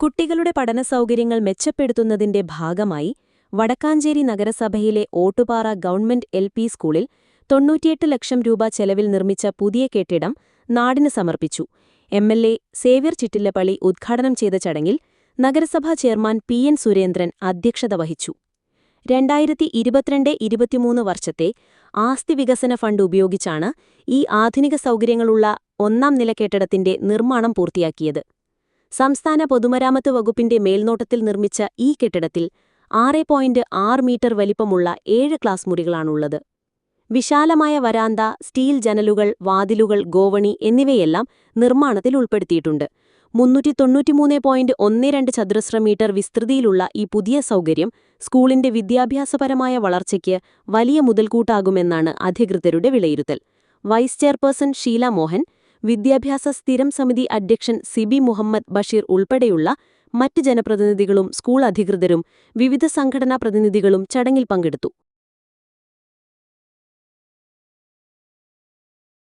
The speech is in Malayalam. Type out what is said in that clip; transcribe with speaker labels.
Speaker 1: കുട്ടികളുടെ പഠന സൗകര്യങ്ങൾ മെച്ചപ്പെടുത്തുന്നതിന്റെ ഭാഗമായി വടക്കാഞ്ചേരി നഗരസഭയിലെ ഓട്ടുപാറ ഗവൺമെന്റ് എൽ സ്കൂളിൽ തൊണ്ണൂറ്റിയെട്ട് ലക്ഷം രൂപ ചെലവിൽ നിർമ്മിച്ച പുതിയ കെട്ടിടം നാടിന് സമർപ്പിച്ചു. M L A Xavier Chittilappilly ഉദ്ഘാടനം ചെയ്ത ചടങ്ങിൽ നഗരസഭാ ചെയർമാൻ പി എൻ സുരേന്ദ്രൻ അധ്യക്ഷത വഹിച്ചു. രണ്ടായിരത്തി ഇരുപത്തിരണ്ട് ഇരുപത്തിമൂന്ന് വർഷത്തെ ആസ്തി വികസന ഫണ്ട് ഉപയോഗിച്ചാണ് ഈ ആധുനിക സൗകര്യങ്ങളുള്ള ഒന്നാം നില കെട്ടിടത്തിന്റെ നിർമ്മാണം പൂർത്തിയാക്കിയത്. സംസ്ഥാന പൊതുമരാമത്ത് വകുപ്പിന്റെ മേൽനോട്ടത്തിൽ നിർമ്മിച്ച ഈ കെട്ടിടത്തിൽ ആറ് പോയിന്റ് ആറ് മീറ്റർ വലിപ്പമുള്ള ഏഴ് ക്ലാസ് മുറികളാണുള്ളത്. വിശാലമായ വരാന്ത സ്റ്റീൽ ജനലുകൾ വാതിലുകൾ ഗോവണി എന്നിവയെല്ലാം നിർമ്മാണത്തിൽ ഉൾപ്പെടുത്തിയിട്ടുണ്ട്. മുന്നൂറ്റി തൊണ്ണൂറ്റിമൂന്ന് പോയിന്റ് ഒന്ന് രണ്ട് ചതുരശ്ര മീറ്റർ വിസ്തൃതിയിലുള്ള ഈ പുതിയ സൗകര്യം സ്കൂളിന്റെ വിദ്യാഭ്യാസപരമായ വളർച്ചയ്ക്ക് വലിയ മുതൽക്കൂട്ടാകുമെന്നാണ് അധികൃതരുടെ വിലയിരുത്തൽ. വൈസ് ചെയർപേഴ്സൺ ഷീല മോഹൻ വിദ്യാഭ്യാസ സ്ഥിരം സമിതി അധ്യക്ഷൻ സിബി മുഹമ്മദ് ബഷീർ ഉൾപ്പെടെയുള്ള മറ്റ് ജനപ്രതിനിധികളും സ്കൂൾ അധികൃതരും വിവിധ സംഘടനാ പ്രതിനിധികളും ചടങ്ങിൽ പങ്കെടുത്തു